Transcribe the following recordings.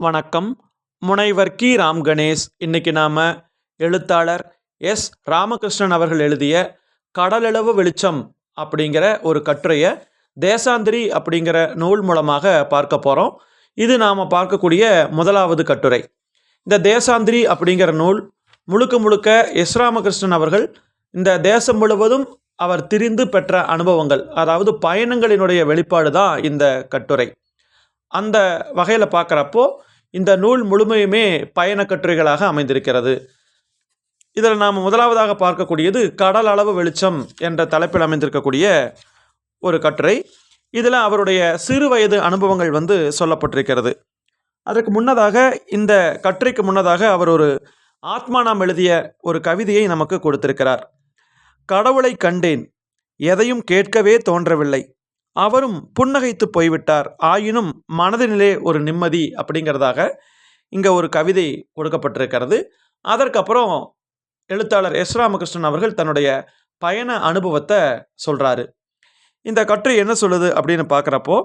வணக்கம். முனைவர் கி. ராம் கணேஷ். இன்னைக்கு நாம் எழுத்தாளர் எஸ். ராமகிருஷ்ணன் அவர்கள் எழுதிய கடலளவு வெளிச்சம் அப்படிங்கிற ஒரு கட்டுரையை தேசாந்திரி அப்படிங்கிற நூல் மூலமாக பார்க்க போகிறோம் இது நாம் பார்க்கக்கூடிய முதலாவது கட்டுரை. இந்த தேசாந்திரி அப்படிங்கிற நூல் முழுக்க முழுக்க எஸ். ராமகிருஷ்ணன் அவர்கள் இந்த தேசம் முழுவதும் அவர் திரிந்து பெற்ற அனுபவங்கள் அதாவது பயணங்களினுடைய வெளிப்பாடு தான் இந்த கட்டுரை. அந்த வகையில் பார்க்குறப்போ இந்த நூல் முழுமையுமே பயண கட்டுரைகளாக அமைந்திருக்கிறது. இதில் நாம் முதலாவதாக பார்க்கக்கூடியது கடல் அளவு வெளிச்சம் என்ற தலைப்பில் அமைந்திருக்கக்கூடிய ஒரு கட்டுரை. இதில் அவருடைய சிறு வயது அனுபவங்கள் வந்து சொல்லப்பட்டிருக்கிறது. அதற்கு முன்னதாக இந்த கட்டுரைக்கு முன்னதாக அவர் ஒரு ஆத்மா நாம் எழுதிய ஒரு கவிதையை நமக்கு கொடுத்திருக்கிறார். கடவுளை கண்டேன் எதையும் கேட்கவே தோன்றவில்லை. அவரும் புன்னகைத்து போய்விட்டார். ஆயினும் மனதினிலே ஒரு நிம்மதி அப்படிங்கிறதாக இங்கே ஒரு கவிதை கொடுக்கப்பட்டிருக்கிறது. அதற்கப்புறம் எழுத்தாளர் எஸ். ராமகிருஷ்ணன் அவர்கள் தன்னுடைய பயண அனுபவத்தை சொல்கிறாரு இந்த கட்டுரை என்ன சொல்லுது அப்படின்னு பார்க்குறப்போ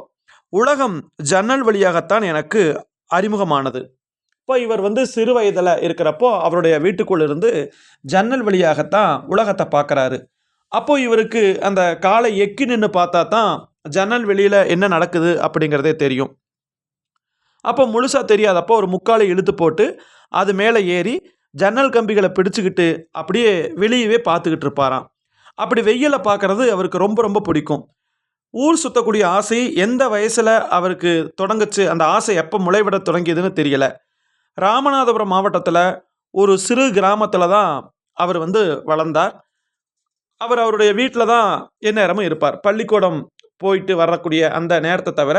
உலகம் ஜன்னல் வழியாகத்தான் எனக்கு அறிமுகமானது. இப்போ இவர் வந்து சிறு வயதில் இருக்கிறப்போ அவருடைய வீட்டுக்குள்ள இருந்து ஜன்னல் வழியாகத்தான் உலகத்தை பார்க்குறாரு அப்போது இவருக்கு அந்த காலை எக்கி நின்று பார்த்தா தான் ஜன்னல் வெளியில் என்ன நடக்குது அப்படிங்கிறதே தெரியும். அப்போ முழுசாக தெரியாதப்போ ஒரு முக்காலை இழுத்து போட்டு அது மேலே ஏறி ஜன்னல் கம்பிகளை பிடிச்சிக்கிட்டு அப்படியே வெளியவே பார்த்துக்கிட்டு இருப்பாராம். அப்படி வெயிலை பார்க்குறது அவருக்கு ரொம்ப ரொம்ப பிடிக்கும். ஊர் சுற்றக்கூடிய ஆசை எந்த வயசில் அவருக்கு தொடங்குச்சு அந்த ஆசை எப்போ முளைவிட தொடங்கியதுன்னு தெரியல. ராமநாதபுரம் மாவட்டத்தில் ஒரு சிறு கிராமத்தில் தான் அவர் வந்து வளர்ந்தார். அவர் அவருடைய வீட்டில் தான் எந்நேரமும் இருப்பார். பள்ளிக்கூடம் போயிட்டு வரக்கூடிய அந்த நேரத்தை தவிர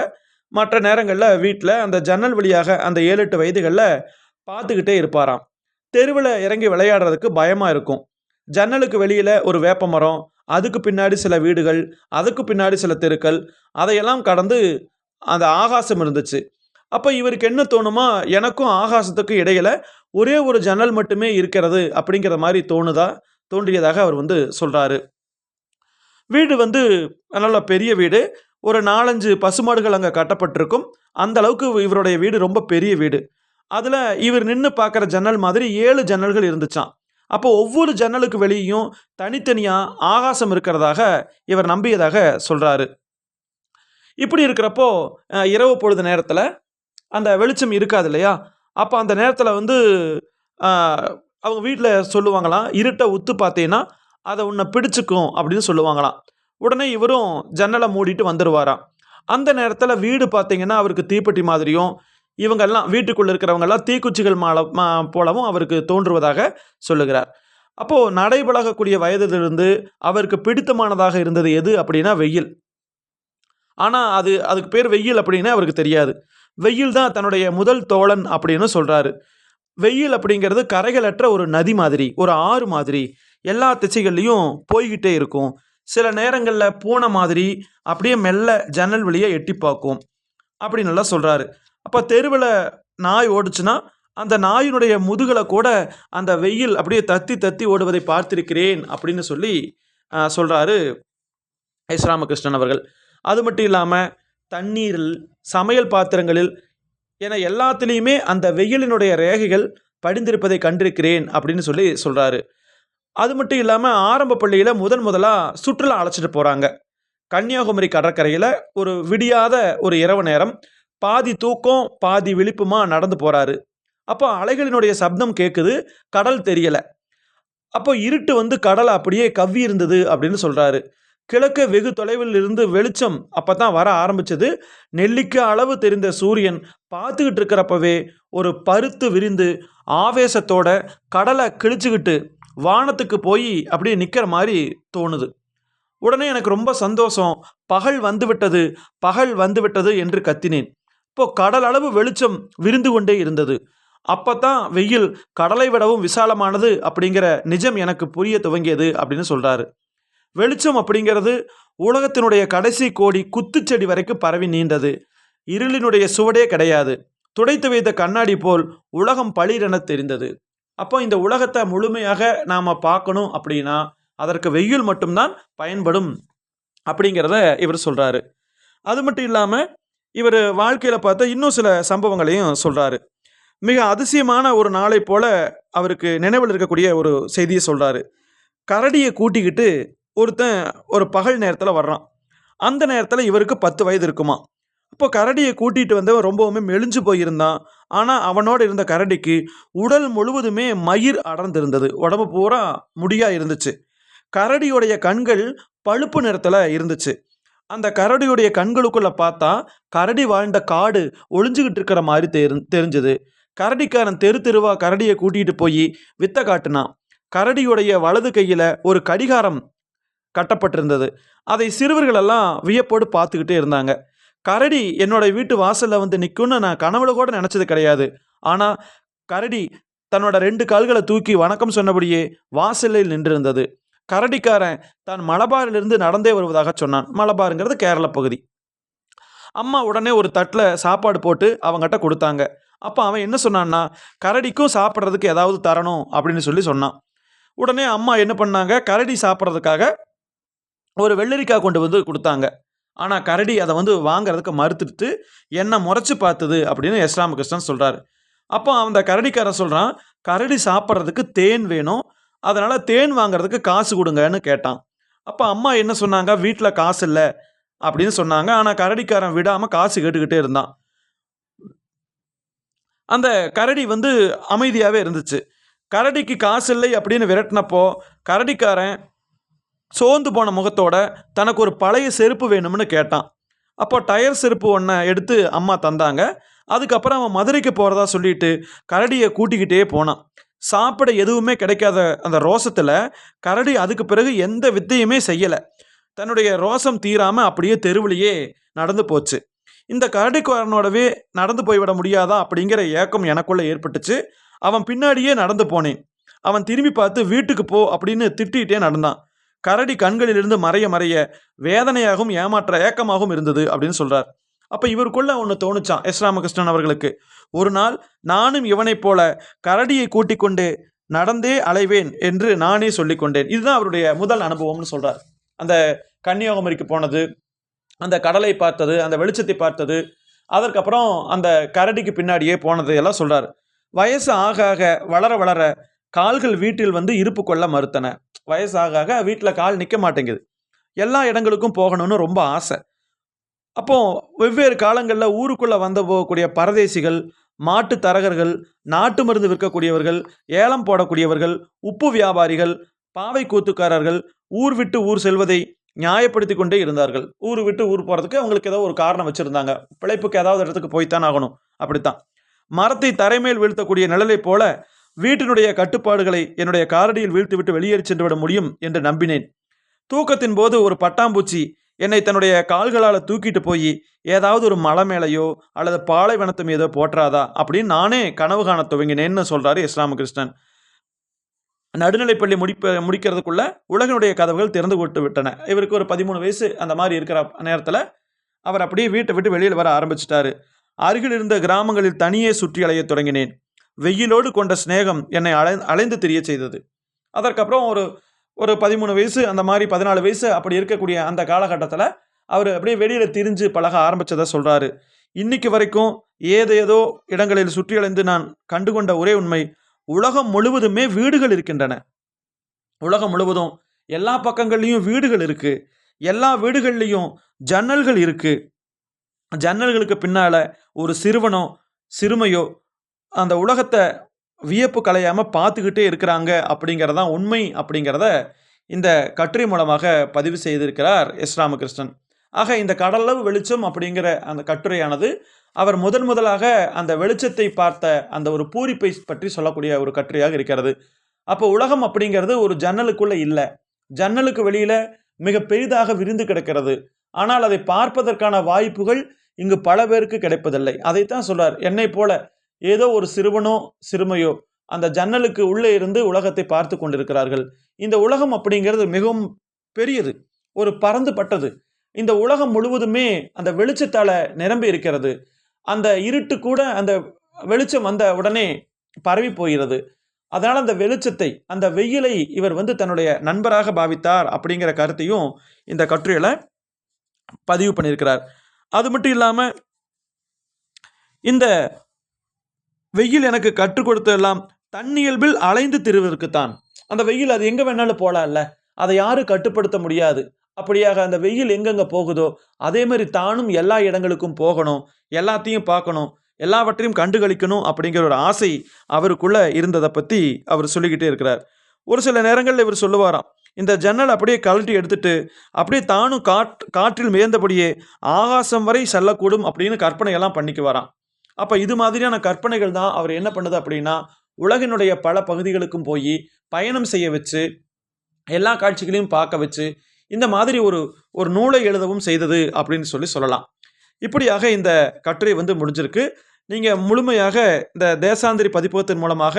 மற்ற நேரங்களில் வீட்டில் அந்த ஜன்னல் வழியாக அந்த ஏழு எட்டு வயதுகளில் பார்த்துக்கிட்டே இருப்பாராம். தெருவில் இறங்கி விளையாடுறதுக்கு பயமாக இருக்கும். ஜன்னலுக்கு வெளியில் ஒரு வேப்ப மரம் அதுக்கு பின்னாடி சில வீடுகள் அதுக்கு பின்னாடி சில தெருக்கள் அதையெல்லாம் கடந்து அந்த ஆகாசம் இருந்துச்சு. அப்போ இவருக்கு என்ன தோணுமா? எனக்கும் ஆகாசத்துக்கும் இடையில ஒரே ஒரு ஜன்னல் மட்டுமே இருக்கிறது அப்படிங்கிற மாதிரி தோணுதா? தோன்றியதாக அவர் வந்து சொல்கிறாரு வீடு வந்து நல்ல பெரிய வீடு. ஒரு நாலஞ்சு பசுமாடுகள் அங்கே கட்டப்பட்டிருக்கும். அந்த அளவுக்கு இவருடைய வீடு ரொம்ப பெரிய வீடு. அதில் இவர் நின்று பார்க்குற ஜன்னல் மாதிரி ஏழு ஜன்னல்கள் இருந்துச்சாம். அப்போ ஒவ்வொரு ஜன்னலுக்கு வெளியும் தனித்தனியாக ஆகாசம் இருக்கிறதாக இவர் நம்பியதாக சொல்கிறாரு இப்படி இருக்கிறப்போ இரவு பொழுது நேரத்தில் அந்த வெளிச்சம் இருக்காது இல்லையா? அப்போ அந்த நேரத்தில் வந்து அவங்க வீட்டில் சொல்லுவாங்களாம் இருட்டை உத்து பார்த்தீங்கன்னா அதை உன்னை பிடிச்சிக்கும் அப்படின்னு சொல்லுவாங்களாம். உடனே இவரும் ஜன்னலை மூடிட்டு வந்துடுவாராம் அந்த நேரத்தில் வீடு பார்த்தீங்கன்னா அவருக்கு தீப்பெட்டி மாதிரியும் இவங்கெல்லாம் வீட்டுக்குள்ளே இருக்கிறவங்கெல்லாம் தீக்குச்சிகள் மால மா போலவும் அவருக்கு தோன்றுவதாக சொல்லுகிறார். அப்போது நடைபழகக்கூடிய வயதிலிருந்து அவருக்கு பிடித்தமானதாக இருந்தது எது அப்படின்னா வெயில். ஆனால் அது அதுக்கு பேர் வெயில் அப்படின்னு அவருக்கு தெரியாது. வெயில் தான் தன்னுடைய முதல் தோழன் அப்படின்னு சொல்கிறாரு வெயில் அப்படிங்கிறது கரைகளற்ற ஒரு நதி மாதிரி ஒரு ஆறு மாதிரி. எல்லா திசைகள்லையும் போய்கிட்டே இருக்கும். சில நேரங்களில் பூனை மாதிரி அப்படியே மெல்ல ஜன்னல் வழியை எட்டி பார்க்கும். அப்படின்னு எல்லாம் சொல்கிறாரு அப்போ தெருவில் நாய் ஓடுச்சுன்னா அந்த நாயினுடைய முதுகலை கூட அந்த வெயில் அப்படியே தத்தி தத்தி ஓடுவதை பார்த்திருக்கிறேன் அப்படின்னு சொல்லி சொல்கிறாரு எஸ். ராமகிருஷ்ணன் அவர்கள். அது மட்டும் இல்லாமல் தண்ணீரில் சமையல் பாத்திரங்களில் என எல்லாத்துலேயுமே அந்த வெயிலினுடைய ரேகைகள் படிந்திருப்பதை கண்டிருக்கிறேன் அப்படின்னு சொல்லி சொல்கிறாரு அது மட்டும் இல்லாமல் ஆரம்ப பள்ளியில் முதன் முதலாக சுற்றுலா அழைச்சிட்டு போகிறாங்க கன்னியாகுமரி கடற்கரையில் ஒரு விடியாத ஒரு இரவு நேரம் பாதி தூக்கம் பாதி விழிப்புமா நடந்து போகிறாரு அப்போ அலைகளினுடைய சப்தம் கேட்குது கடல் தெரியலை. அப்போ இருட்டு வந்து கடலை அப்படியே கவ்வி இருந்தது அப்படின்னு சொல்கிறாரு கிழக்கு வெகு தொலைவில் இருந்து வெளிச்சம் அப்போ தான் வர ஆரம்பிச்சது. நெல்லிக்கு அளவு தெரிந்த சூரியன் பார்த்துக்கிட்டு இருக்கிறப்பவே ஒரு பருத்து விரிந்து ஆவேசத்தோட கடலை கிழிச்சுக்கிட்டு வானத்துக்கு போய் அப்படியே நிற்கிற மாதிரி தோணுது. உடனே எனக்கு ரொம்ப சந்தோஷம். பகல் வந்துவிட்டது பகல் வந்துவிட்டது என்று கத்தினேன். இப்போ கடல் அளவு வெளிச்சம் விரிந்து கொண்டே இருந்தது. அப்பதான் வெயில் கடலை விடவும் விசாலமானது அப்படிங்கிற நிஜம் எனக்கு புரிய துவங்கியது அப்படின்னு சொல்றாரு. வெளிச்சம் அப்படிங்கிறது உலகத்தினுடைய கடைசி கோடி குத்துச்செடி வரைக்கும் பரவி நீண்டது. இருளினுடைய சுவடே கிடையாது. துடைத்து வைத்த கண்ணாடி போல் உலகம் பளிரென தெரிந்தது. அப்போ இந்த உலகத்தை முழுமையாக நாம் பார்க்கணும் அப்படின்னா அதற்கு வெயில் மட்டும்தான் பயன்படும் அப்படிங்கிறத இவர் சொல்கிறாரு அது மட்டும் இல்லாமல் இவர் வாழ்க்கையில் பார்த்தா இன்னும் சில சம்பவங்களையும் சொல்கிறாரு மிக அதிசயமான ஒரு நாளை போல அவருக்கு நினைவில் இருக்கக்கூடிய ஒரு செய்தியை சொல்கிறாரு கரடியை கூட்டிக்கிட்டு ஒருத்தன் ஒரு பகல் நேரத்தில் வர்றான். அந்த நேரத்தில் இவருக்கு பத்து வயது இருக்குமா இப்போ கரடியை கூட்டிகிட்டு வந்தவன் ரொம்பவுமே மெலிஞ்சு போயிருந்தான். ஆனால் அவனோட இருந்த கரடிக்கு உடல் முழுவதுமே மயிர் அடர்ந்திருந்தது. உடம்பு பூரா முடியாக இருந்துச்சு. கரடியுடைய கண்கள் பழுப்பு நிறத்தில் இருந்துச்சு. அந்த கரடியுடைய கண்களுக்குள்ள பார்த்தா கரடி வாழ்ந்த காடு ஒளிஞ்சுக்கிட்டு இருக்கிற மாதிரி தெரி தெரிஞ்சது. கரடிக்காரன் தெரு தெருவா கரடியை கூட்டிகிட்டு போய் வித்த காட்டினான். கரடியுடைய வலது கையில் ஒரு கடிகாரம் கட்டப்பட்டிருந்தது. அதை சிறுவர்கள் எல்லாம் வியப்போடு பார்த்துக்கிட்டே இருந்தாங்க. கரடி என்னோட வீட்டு வாசலில் வந்து நிற்கும்னு நான் கனவுல கூட நினச்சது கிடையாது. ஆனால் கரடி தன்னோட ரெண்டு கால்களை தூக்கி வணக்கம் சொன்னபடியே வாசலில் நின்றிருந்தது. கரடிக்காரன் தான் மலபாரிலிருந்து நடந்தே வருவதாக சொன்னான். மலபாருங்கிறது கேரள பகுதி. அம்மா உடனே ஒரு தட்டில் சாப்பாடு போட்டு அவங்ககிட்ட கொடுத்தாங்க. அப்போ அவன் என்ன சொன்னான்னா கரடிக்கும் சாப்பிட்றதுக்கு ஏதாவது தரணும் அப்படின்னு சொல்லி சொன்னான். உடனே அம்மா என்ன பண்ணாங்க கரடி சாப்பிட்றதுக்காக ஒரு வெள்ளரிக்காய் கொண்டு வந்து கொடுத்தாங்க. ஆனால் கரடி அதை வந்து வாங்குறதுக்கு மறுத்துட்டு என்னை முறைச்சி பார்த்தது அப்படின்னு எஸ் ராமகிருஷ்ணன் சொல்கிறாரு அப்போ அந்த கரடிக்காரன் சொல்கிறான் கரடி சாப்பிட்றதுக்கு தேன் வேணும். அதனால் தேன் வாங்குறதுக்கு காசு கொடுங்கன்னு கேட்டான். அப்போ அம்மா என்ன சொன்னாங்க? வீட்டில் காசு இல்லை அப்படின்னு சொன்னாங்க. ஆனால் கரடிக்காரன் விடாமல் காசு கேட்டுக்கிட்டே இருந்தான். அந்த கரடி வந்து அமைதியாகவே இருந்துச்சு. கரடிக்கு காசு இல்லை அப்படின்னு விரட்டினப்போ கரடிக்காரன் சோர்ந்து போன முகத்தோட தனக்கு ஒரு பழைய செருப்பு வேணும்னு கேட்டான். அப்போ டயர் செருப்பு ஒன்றை எடுத்து அம்மா தந்தாங்க. அதுக்கப்புறம் அவன் மதுரைக்கு போகிறதா சொல்லிட்டு கரடியை கூட்டிக்கிட்டே போனான். சாப்பிட எதுவுமே கிடைக்காத அந்த ரோசத்தில் கரடி அதுக்கு பிறகு எந்த வித்தையுமே செய்யலை. தன்னுடைய ரோசம் தீராமல் அப்படியே தெருவிலேயே நடந்து போச்சு. இந்த கரடிக்காரனோடவே நடந்து போய்விட முடியாதா அப்படிங்கிற ஏக்கம் எனக்குள்ளே ஏற்பட்டுச்சு. அவன் பின்னாடியே நடந்து போனேன். அவன் திரும்பி பார்த்து வீட்டுக்கு போ அப்படின்னு திட்டிகிட்டே நடந்தான். கரடி கண்களிலிருந்து மறைய மறைய வேதனையாகவும் ஏமாற்ற ஏக்கமாகவும் இருந்தது அப்படின்னு சொல்கிறார் அப்போ இவருக்குள்ள ஒன்று தோணுச்சான் எஸ். ராமகிருஷ்ணன் அவர்களுக்கு. ஒரு நாள் நானும் இவனைப் போல கரடியை கூட்டிக் கொண்டு நடந்தே அலைவேன் என்று நானே சொல்லிக்கொண்டேன். இதுதான் அவருடைய முதல் அனுபவம்னு சொல்கிறார் அந்த கன்னியாகுமரிக்கு போனது அந்த கடலை பார்த்தது அந்த வெளிச்சத்தை பார்த்தது அதற்கப்புறம் அந்த கரடிக்கு பின்னாடியே போனது எல்லாம் சொல்கிறார் வயசு ஆக ஆக வளர வளர கால்கள் வீட்டில் வந்து இருப்பு கொள்ள மறுத்தன. வயசாக ஆக வீட்டில் கால் நிற்க மாட்டேங்குது. எல்லா இடங்களுக்கும் போகணும்னு ரொம்ப ஆசை. அப்போ வெவ்வேறு காலங்களில் ஊருக்குள்ளே வந்த போகக்கூடிய பரதேசிகள் மாட்டு தரகர்கள் நாட்டு மருந்து விற்கக்கூடியவர்கள் ஏலம் போடக்கூடியவர்கள் உப்பு வியாபாரிகள் பாவை கூத்துக்காரர்கள் ஊர் விட்டு ஊர் செல்வதை நியாயப்படுத்தி கொண்டே இருந்தார்கள். ஊர் விட்டு ஊர் போகிறதுக்கு அவங்களுக்கு ஏதோ ஒரு காரணம் வச்சுருந்தாங்க. பிழைப்புக்கு ஏதாவது இடத்துக்கு போய்த்தான் ஆகணும். அப்படித்தான். மரத்தை தரைமேல் வீழ்த்தக்கூடிய நிழலை போல வீட்டினுடைய கட்டுப்பாடுகளை என்னுடைய காரடியில் வீழ்த்துவிட்டு வெளியேறி சென்றுவிட முடியும் என்று நம்பினேன். தூக்கத்தின் போது ஒரு பட்டாம்பூச்சி என்னை தன்னுடைய கால்களால் தூக்கிட்டு போய் ஏதாவது ஒரு மலை மேலையோ அல்லது பாலைவனத்து மீதோ போற்றாதா அப்படின்னு நானே கனவு காண துவங்கினேன்னு சொல்கிறாரு இஸ்லாமகிருஷ்ணன். நடுநிலைப்பள்ளி முடிப்ப முடிக்கிறதுக்குள்ள உலகினுடைய கதவுகள் திறந்து விட்டு விட்டன. இவருக்கு ஒரு பதிமூணு வயசு அந்த மாதிரி இருக்கிற நேரத்தில் அவர் அப்படியே வீட்டை விட்டு வெளியில் வர ஆரம்பிச்சிட்டாரு. அருகில் இருந்த கிராமங்களில் தனியே சுற்றி அலைய தொடங்கினேன். வெயிலோடு கொண்ட சிநேகம் என்னை அலை அலைந்து தெரிய செய்தது. அதற்கப்புறம் ஒரு ஒரு பதிமூணு வயசு அந்த மாதிரி பதினாலு வயசு அப்படி இருக்கக்கூடிய அந்த காலகட்டத்தில் அவர் அப்படியே வெளியில் திரிஞ்சு பழக ஆரம்பித்ததை சொல்கிறாரு இன்னைக்கு வரைக்கும் ஏதேதோ இடங்களில் சுற்றியலைந்து நான் கண்டுகொண்ட ஒரே உண்மை உலகம் முழுவதுமே வீடுகள் இருக்கின்றன. உலகம் முழுவதும் எல்லா பக்கங்கள்லேயும் வீடுகள் இருக்குது எல்லா வீடுகள்லேயும் ஜன்னல்கள் இருக்குது ஜன்னல்களுக்கு பின்னால் ஒரு சிறுவனோ சிறுமையோ அந்த உலகத்தை வியப்பு கலையாமல் பார்த்துக்கிட்டே இருக்கிறாங்க அப்படிங்கிறதான் உண்மை அப்படிங்கிறத இந்த கட்டுரை மூலமாக பதிவு செய்திருக்கிறார் எஸ் ராமகிருஷ்ணன். ஆக இந்த கடலவு வெளிச்சம் அப்படிங்கிற அந்த கட்டுரையானது அவர் முதன் முதலாக அந்த வெளிச்சத்தை பார்த்த அந்த ஒரு பூரிப்பை பற்றி சொல்லக்கூடிய ஒரு கட்டுரையாக இருக்கிறது. அப்போ உலகம் அப்படிங்கிறது ஒரு ஜன்னலுக்குள்ளே இல்லை. ஜன்னலுக்கு வெளியில் மிக பெரிதாக விரிந்து கிடக்கிறது. ஆனால் அதை பார்ப்பதற்கான வாய்ப்புகள் இங்கு பல பேருக்கு கிடைப்பதில்லை. அதைத்தான் சொல்றார். என்னை போல ஏதோ ஒரு சிறுவனோ சிறுமையோ அந்த ஜன்னலுக்கு உள்ளே இருந்து உலகத்தை பார்த்து கொண்டிருக்கிறார்கள். இந்த உலகம் அப்படிங்கிறது மிகவும் பெரியது ஒரு பறந்துபட்டது இந்த உலகம் முழுவதுமே அந்த வெளிச்சத்தால் நிரம்பி இருக்கிறது. அந்த இருட்டு கூட அந்த வெளிச்சம் வந்த உடனே பரவி போகிறது. அதனால் அந்த வெளிச்சத்தை அந்த வெயிலை இவர் வந்து தன்னுடைய நண்பராக பாவித்தார் அப்படிங்கிற கருத்தையும் இந்த கட்டுரையில் பதிவு பண்ணியிருக்கிறார். அது மட்டும் இல்லாமல் இந்த வெயில் எனக்கு கற்றுக் கொடுத்ததெல்லாம் தன்னியல்பில் அலைந்து திருவதற்குத்தான். அந்த வெயில் அது எங்கே வேணாலும் போகலாம்ல அதை யாரும் கட்டுப்படுத்த முடியாது. அப்படியாக அந்த வெயில் எங்கெங்கே போகுதோ அதே மாதிரி தானும் எல்லா இடங்களுக்கும் போகணும் எல்லாத்தையும் பார்க்கணும் எல்லாவற்றையும் கண்டுகளிக்கணும் அப்படிங்கிற ஒரு ஆசை அவருக்குள்ள இருந்ததை பற்றி அவர் சொல்லிக்கிட்டே இருக்கிறார். ஒரு சில நேரங்களில் இவர் சொல்லுவாராம் இந்த ஜன்னல் அப்படியே கழட்டி எடுத்துட்டு அப்படியே தானும் காட் காற்றில் மேய்ந்தபடியே ஆகாசம் வரை செல்லக்கூடும் அப்படின்னு கற்பனையெல்லாம் பண்ணிக்கு வரான் அப்போ இது மாதிரியான கற்பனைகள் தான் அவர் என்ன பண்ணுது அப்படின்னா உலகினுடைய பல பகுதிகளுக்கும் போய் பயணம் செய்ய வச்சு எல்லா காட்சிகளையும் பார்க்க வச்சு இந்த மாதிரி ஒரு ஒரு நூலை எழுதவும் செய்தது அப்படின்னு சொல்லி சொல்லலாம். இப்படியாக இந்த கட்டுரை வந்து முடிஞ்சிருக்கு. நீங்கள் முழுமையாக இந்த தேசாந்திரி பதிப்பகத்தின் மூலமாக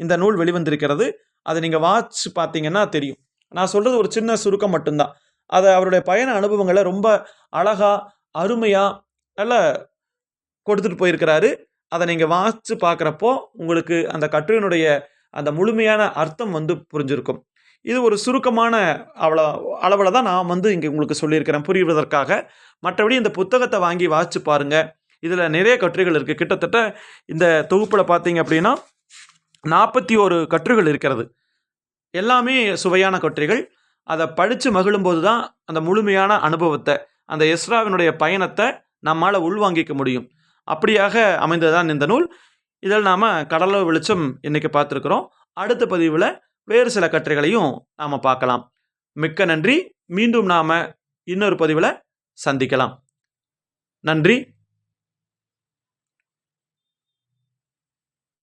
இந்த நூல் வெளிவந்திருக்கிறது. அதை நீங்கள் வாட்ச் பார்த்தீங்கன்னா தெரியும். நான் சொல்கிறது ஒரு சின்ன சுருக்கம் மட்டும்தான். அதை அவருடைய பயண அனுபவங்களை ரொம்ப அழகாக அருமையாக நல்ல கொடுத்துட்டு போயிருக்கிறாரு. அதை நீங்கள் வாசித்து பார்க்குறப்போ உங்களுக்கு அந்த கட்டுரையினுடைய அந்த முழுமையான அர்த்தம் வந்து புரிஞ்சிருக்கும். இது ஒரு சுருக்கமான அவ்வளோ அளவில் தான் நான் வந்து இங்கே உங்களுக்கு சொல்லியிருக்கிறேன் புரிவதற்காக. மற்றபடி இந்த புத்தகத்தை வாங்கி வாசித்து பாருங்கள் இதில் நிறைய கட்டுரைகள் இருக்குது கிட்டத்தட்ட இந்த தொகுப்பில் பார்த்தீங்க அப்படின்னா நாற்பத்தி ஒரு கட்டுரைகள் இருக்கிறது. எல்லாமே சுவையான கட்டுரைகள். அதை படித்து மகிழும்போது தான் அந்த முழுமையான அனுபவத்தை அந்த எஸ்ராவினுடைய பயணத்தை நம்மால் உள்வாங்கிக்க முடியும். அப்படியாக அமைந்ததுதான் இந்த நூல். இதில் நாம் கடலோ வெளிச்சம் இன்றைக்கி பார்த்துருக்குறோம். அடுத்த பதிவில் வேறு சில கட்டுரைகளையும் நாம் பார்க்கலாம். மிக்க நன்றி. மீண்டும் நாம் இன்னொரு பதிவில் சந்திக்கலாம். நன்றி.